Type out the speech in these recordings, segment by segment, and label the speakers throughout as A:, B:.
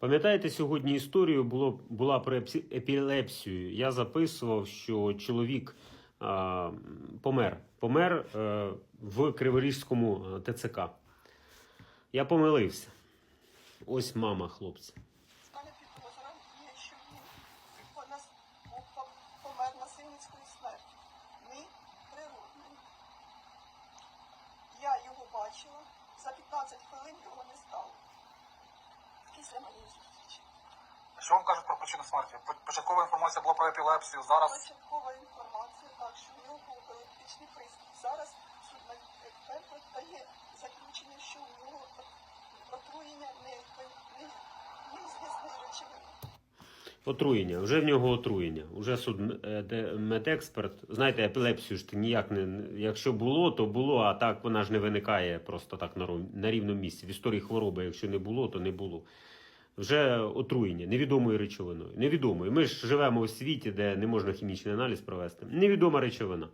A: Пам'ятаєте, сьогодні історію було, була про епілепсію. Я записував, що чоловік а, помер. Помер е, в Криворізькому е, ТЦК. Я помилився. Ось мама хлопця.
B: Мене що він по- помер насильницькою смертю. Мій природний. Я його бачила, за 15 хвилин його не. Після моєї зустрічі.
C: Що вам кажуть про причину смерті? Початкова інформація була про епілепсію. Зараз
B: Початкова інформація, так, що в нього був епілептичний приступ. Зараз судна експерт дає заключення, що у нього отруєння не, не, неізвісної речовини.
A: Отруєння. Вже в нього отруєння. Уже суд е, медексперт. Знаєте, епілепсію ж ніяк не. Якщо було, то було, а так вона ж не виникає просто так на, на рівному місці. В історії хвороби, якщо не було, то не було. Вже отруєння невідомою речовиною. Невідомою. Ми ж живемо у світі, де не можна хімічний аналіз провести. Невідома речовина.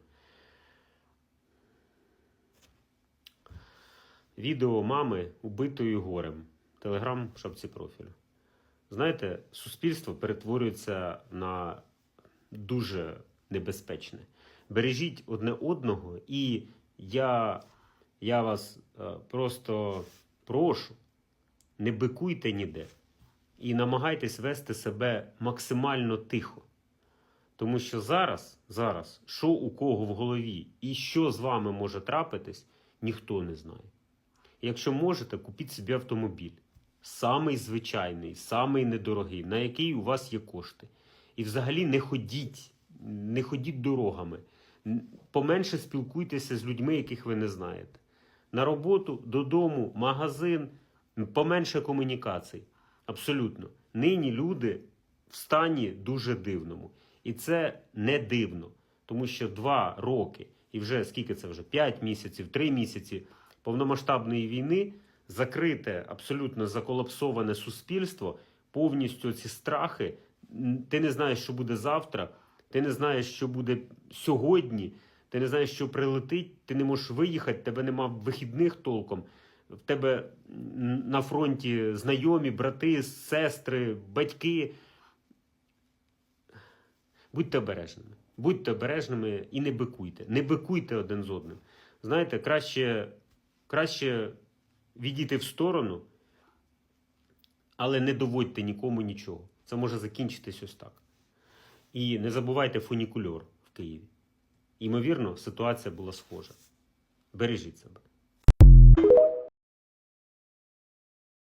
A: Відео мами убитої горем. Телеграм в шапці профілю. Знаєте, суспільство перетворюється на дуже небезпечне. Бережіть одне одного, і я, я вас е, просто прошу, не бикуйте ніде і намагайтесь вести себе максимально тихо. Тому що зараз, зараз, що у кого в голові і що з вами може трапитись, ніхто не знає. Якщо можете, купіть собі автомобіль. Самий звичайний, самий недорогий, на який у вас є кошти. І взагалі не ходіть, не ходіть дорогами. Поменше спілкуйтеся з людьми, яких ви не знаєте. На роботу, додому, магазин, поменше комунікацій. Абсолютно. Нині люди в стані дуже дивному. І це не дивно, тому що два роки, і вже скільки це вже? П'ять місяців, три місяці повномасштабної війни, закрите, абсолютно заколапсоване суспільство, повністю ці страхи. Ти не знаєш, що буде завтра, ти не знаєш, що буде сьогодні, ти не знаєш, що прилетить, ти не можеш виїхати, тебе нема вихідних толком. В тебе на фронті знайомі, брати, сестри, батьки. Будьте обережними. Будьте обережними і не бикуйте. Не бикуйте один з одним. Знаєте, краще, краще відійти в сторону, але не доводьте нікому нічого. Це може закінчитись ось так. І не забувайте фунікульор в Києві. Ймовірно, ситуація була схожа. Бережіть себе.